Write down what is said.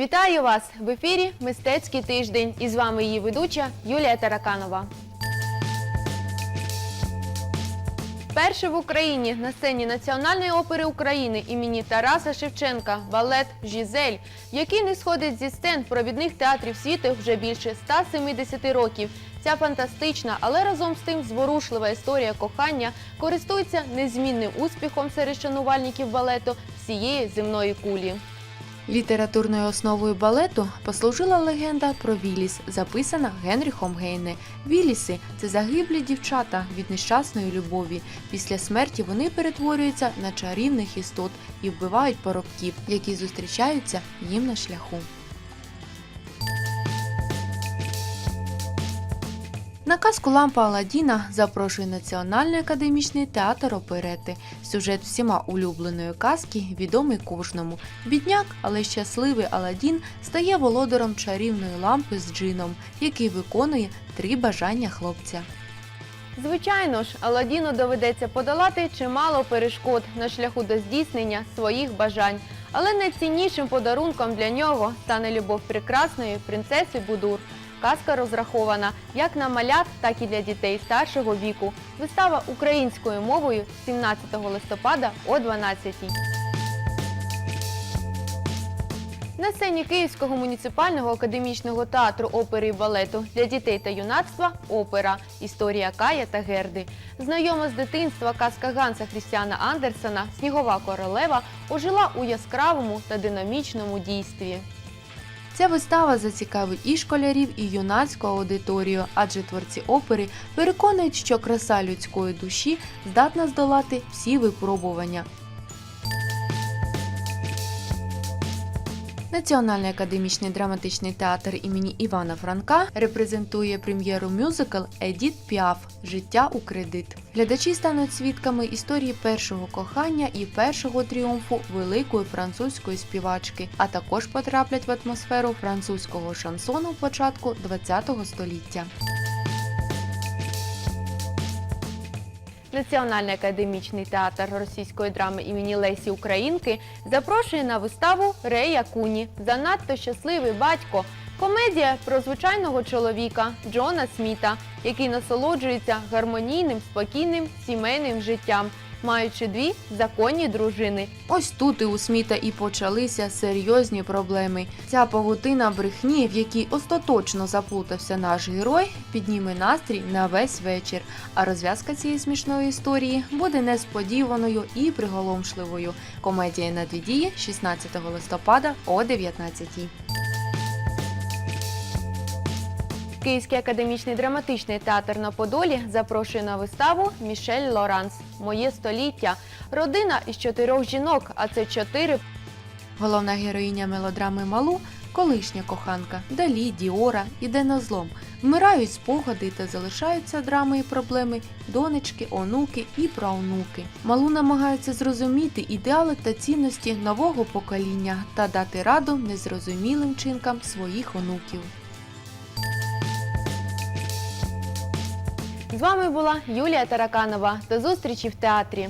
Вітаю вас в ефірі Мистецький тиждень. І з вами її ведуча Юлія Тараканова. Перше в Україні на сцені Національної опери України імені Тараса Шевченка балет Жизель, який не сходить зі сцен провідних театрів світу вже більше 170 років. Ця фантастична, але разом з тим зворушлива історія кохання користується незмінним успіхом серед шанувальників балету всієї земної кулі. Літературною основою балету послужила легенда про Віліс, записана Генріхом Гейне. Віліси це загиблі дівчата від нещасної любові. Після смерті вони перетворюються на чарівних істот і вбивають пороків, які зустрічаються їм на шляху. На казку Лампа Аладдіна запрошує Національний академічний театр оперети. Сюжет всіма улюбленої казки відомий кожному. Бідняк, але щасливий Аладдін стає володаром чарівної лампи з джином, який виконує три бажання хлопця. Звичайно ж, Аладдіну доведеться подолати чимало перешкод на шляху до здійснення своїх бажань. Але найціннішим подарунком для нього стане любов прекрасної принцеси Будур. Казка розрахована як на малят, так і для дітей старшого віку. Вистава українською мовою 17 листопада о 12-й. На сцені Київського муніципального академічного театру опери і балету для дітей та юнацтва опера Історія Кая та Герди. Знайома з дитинства казка Ганса Хрістіана Андерсена Снігова королева ожила у яскравому та динамічному дійстві. Ця вистава зацікавить і школярів, і юнацьку аудиторію, адже творці опери переконують, що краса людської душі здатна здолати всі випробування. Національний академічний драматичний театр імені Івана Франка репрезентує прем'єру мюзикл Едіт Піаф Життя у кредит. Глядачі стануть свідками історії першого кохання і першого тріумфу великої французької співачки, а також потраплять в атмосферу французького шансону початку ХХ століття. Національний академічний театр російської драми імені Лесі Українки запрошує на виставу Рея Куні Занадто щасливий батько. Комедія про звичайного чоловіка Джона Сміта, який насолоджується гармонійним, спокійним сімейним життям, маючи дві законні дружини. Ось тут і у Сміта і почалися серйозні проблеми. Ця павутина брехні, в якій остаточно заплутався наш герой, підніме настрій на весь вечір. А розв'язка цієї смішної історії буде несподіваною і приголомшливою. Комедія на дві дії 16 листопада о 19 Київський академічний драматичний театр на Подолі запрошує на виставу Мішель Лоранс Моє століття. Родина із чотирьох жінок, а це чотири. Головна героїня мелодрами Малу колишня коханка Далі, Діора іде на злом. Вмирають спогади та залишаються драми і проблеми донечки, онуки і праонуки. Малу намагаються зрозуміти ідеали та цінності нового покоління та дати раду незрозумілим чинкам своїх онуків. З вами була Юлія Тараканова. До зустрічі в театрі.